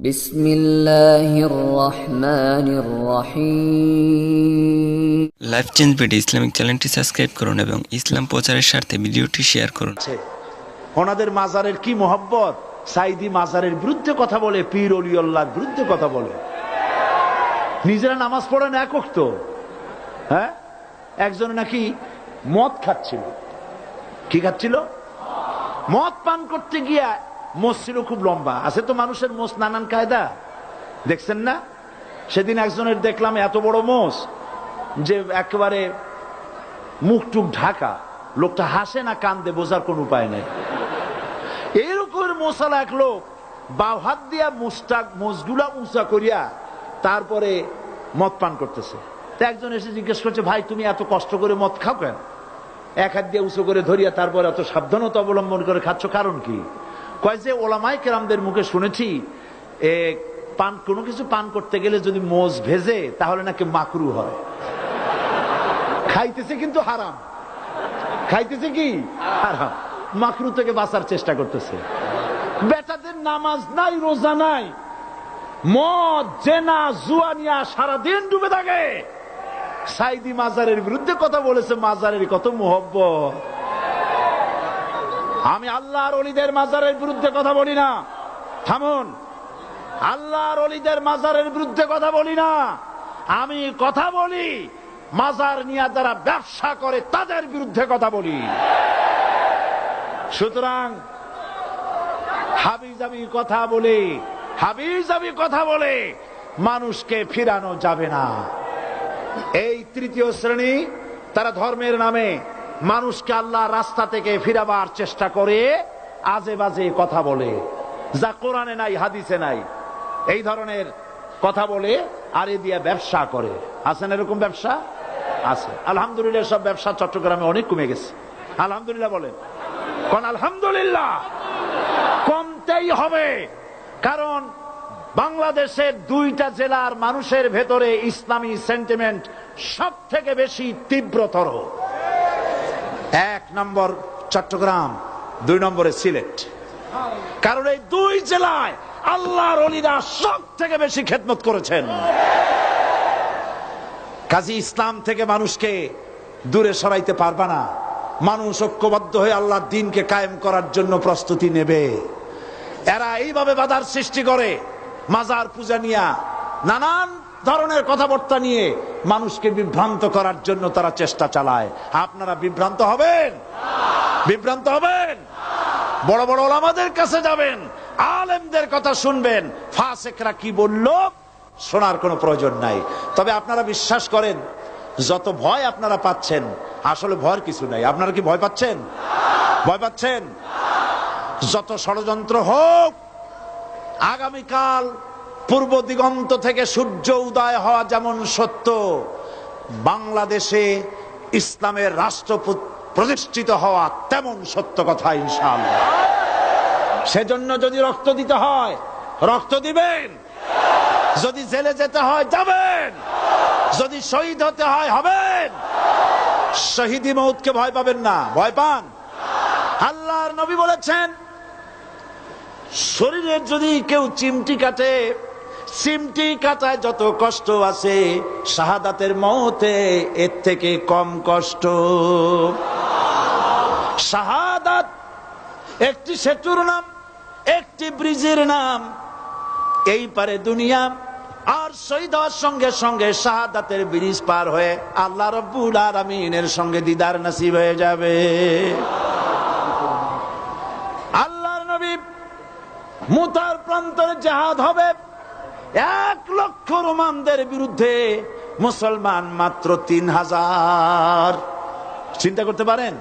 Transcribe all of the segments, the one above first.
بسم الله الرحمن الرحيم life change video Islamic চ্যানেলটি subscribe করুন এবং ইসলাম প্রচারের স্বার্থে ভিডিওটি শেয়ার করুন আছে ওনাদের মাজারের কি মোহব্বত সাইদি মাজারের বিরুদ্ধে কথা বলে পীর অলিউল্লাহর বিরুদ্ধে কথা বলে নিজেরা নামাজ পড়েন একক তো হ্যাঁ একজন নাকি মদ খাচ্ছিল কি খাচ্ছিল মদ পান করতে গিয়া মোষ ছিল খুব লম্বা। আছে তো মানুষের মোষ নানান কায়দা। দেখছেন না? সেদিন একজনের দেখলাম এত বড় মোষ যে একেবারে মুখ টুক ঢাকা। লোকটা হাসে না কান্দে, বোঝার কোন উপায় নেই। এরকম মশালা এক লোক, বাও হাত দিয়া মুস্তাক মোষগুলা উঁচা করিয়া তারপরে মদ পান করতেছে। একজন এসে জিজ্ঞেস করছে, ভাই, তুমি এত কষ্ট করে মদ খাও কেন? এক হাত দিয়ে উঁচু করে ধরিয়া তারপর এত সাবধানতা অবলম্বন করে খাচ্ছ, কারণ কি? কয় যে ওলামাই কেরামদের মুখে শুনেছি পান, কোনো কিছু পান করতে গেলে যদি মোজ ভেজে, তাহলে নাকি মাকরু হয়। খাইতেছে কিন্তু হারাম। খাইতেছে কি? হারাম। মাকরু থেকে বাঁচার চেষ্টা করতেছে। বেটাদের নামাজ নাই, রোজা নাই। মদ, জেনা জুয়ানিয়া সারাদিন ডুবে থাকে। সাইদি মাজারের বিরুদ্ধে কথা বলেছে, মাজারের কত মোহব্বত। আমি আল্লাহর অলিদের মাজারের বিরুদ্ধে কথা বলি না। থামুন। আল্লাহর অলিদের মাজারের বিরুদ্ধে কথা বলি না। আমি কথা বলি, মাজার নিয়ে যারা ব্যবসা করে তাদের বিরুদ্ধে কথা বলি। সুতরাং হাবিজাবি কথা বলে, হাবিজাবি কথা বলে মানুষকে ফিরানো যাবে না। এই তৃতীয় শ্রেণি তারা ধর্মের নামে মানুষকে আল্লাহ রাস্তা থেকে ফিরাবার চেষ্টা করে, আজে বাজে কথা বলে। যা কোরআনে নাই, হাদিসে নাই, এই ধরনের কথা বলে, আর এ দিয়ে ব্যবসা করে। আছেন এরকম ব্যবসা? আছে। আলহামদুলিল্লাহ, সব ব্যবসা চট্টগ্রামে অনেক কমে গেছে। আলহামদুলিল্লাহ বলেন। কোন আলহামদুলিল্লাহ কমতেই হবে। কারণ বাংলাদেশের দুইটা জেলার মানুষের ভেতরে ইসলামী সেন্টিমেন্ট সব থেকে বেশি তীব্রতর। এক নম্বর চট্টগ্রাম, দুই নম্বরে সিলেট। কারণ এই দুই জেলায় আল্লাহর অলিরা সব থেকে বেশি খেদমত করেছেন। কাজী ইসলাম থেকে মানুষকে দূরে সরাইতে পারবা না। মানুষ ঐক্যবদ্ধ হয়ে আল্লাহর দিনকে কায়েম করার জন্য প্রস্তুতি নেবে। এরা এইভাবে বাধার সৃষ্টি করে। মাজার পূজা নিয়া নানান ধরনের কথাবার্তা নিয়ে মানুষকে বিভ্রান্ত করার জন্য তারা চেষ্টা চালায়। আপনারা বিভ্রান্ত হবেন? বিভ্রান্ত হবেন? বড় বড় ওলামাদের কাছে যাবেন, আলেমদের কথা শুনবেন। ফাসেকরা কি বলল? শোনার কোনো প্রয়োজন নাই। তবে আপনারা বিশ্বাস করেন, যত ভয় আপনারা পাচ্ছেন, আসলে ভয়ের কিছু নাই। আপনারা কি ভয় পাচ্ছেন? ভয় পাচ্ছেন? যত ষড়যন্ত্র হোক, আগামীকাল পূর্ব দিগন্ত থেকে সূর্য উদয় হওয়া যেমন সত্য, বাংলাদেশে ইসলামের রাষ্ট্র প্রতিষ্ঠিত হওয়া তেমন সত্য কথা, ইনশাআল্লাহ। সেজন্য যদি রক্ত দিতে হয়, রক্ত দিবেন। যদি জেলে যেতে হয়, যাবেন। যদি শহীদ হতে হয়, হবেন। শহীদি মৌতকে ভয় পাবেন না। ভয় পান? আল্লাহর নবী বলেছেন শরীরের যদি কেউ চিমটি কাটে চিমটি কাটায় যত কষ্ট আছে, শাহাদাতের মতে এর থেকে কম কষ্ট। শাহাদাত, একটি সেতুর নাম, একটি ব্রিজের নাম, এই পারে দুনিয়া, আর শহীদ সঙ্গে সঙ্গে শাহাদাতের ব্রিজ পার হয়ে আল্লাহ রব্বুল আলমিনের সঙ্গে দিদার নাসিব হয়ে যাবে। আল্লাহর নবী মুতার প্রান্তরে জাহাদ হবে। এক লক্ষ রোমানদের বিরুদ্ধে মুসলমান মাত্র তিন হাজার। চিন্তা করতে পারেন?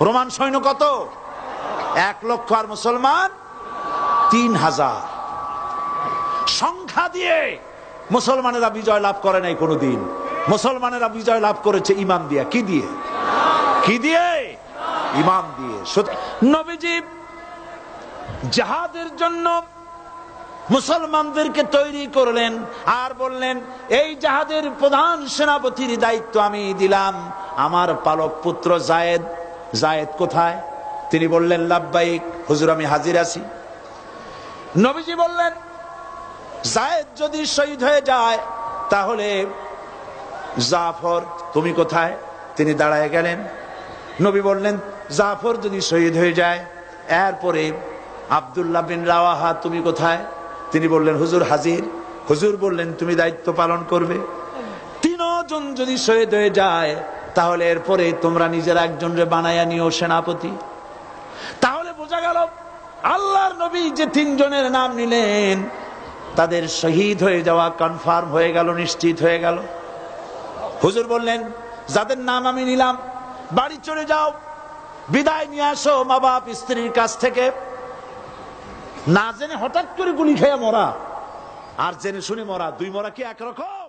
রোমান সৈন্য কত? এক লক্ষ আর মুসলমান তিন হাজার। সংখ্যা দিয়ে মুসলমানেরা বিজয় লাভ করে নাই কোনোদিন। মুসলমানেরা বিজয় লাভ করেছে ইমান দিয়ে। কি দিয়ে? কি দিয়ে? ইমান দিয়ে। নবীজি, জাহাদের জন্য মুসলমানদেরকে তৈরি করলেন আর বললেন, এই জাহাদের প্রধান সেনাপতির দায়িত্ব আমি দিলাম। আমার পালক পুত্র জায়েদ জায়েদ কোথায়? তিনি বললেন লাভবাইক হুজুর আমি হাজির আছি। নবীজি বললেন, জায়েদ যদি শহীদ হয়ে যায়, তাহলে জাফর, তুমি কোথায়? তিনি দাঁড়ায় গেলেন। নবী বললেন, জাফর যদি শহীদ হয়ে যায়, এরপরে আবদুল্লাহ বিন রাওয়াহা, তুমি কোথায়? তিনি বললেন, হুজুর হাজির। হুজুর বললেন, তুমি দায়িত্ব পালন করবে। তিনজন যদি শহীদ হয়ে যায়, তাহলে এরপরে তোমরা নিজের একজনরে বানায়া নিও সেনাপতি। তাহলে বোঝা গেল, আল্লাহর নবী যে তিনজনের নাম নিলেন, তাদের শহীদ হয়ে যাওয়া কনফার্ম হয়ে গেল, নিশ্চিত হয়ে গেল। হুজুর বললেন, যাদের নাম আমি নিলাম, বাড়ি চলে যাও, বিদায় নিয়ে আসো মা বাপ স্ত্রীর কাছ থেকে। না জেনে হঠাৎ করে গুলি খেয়ে মরা। আর জেনে শুনে মরা, দুই মরা কি একরকম?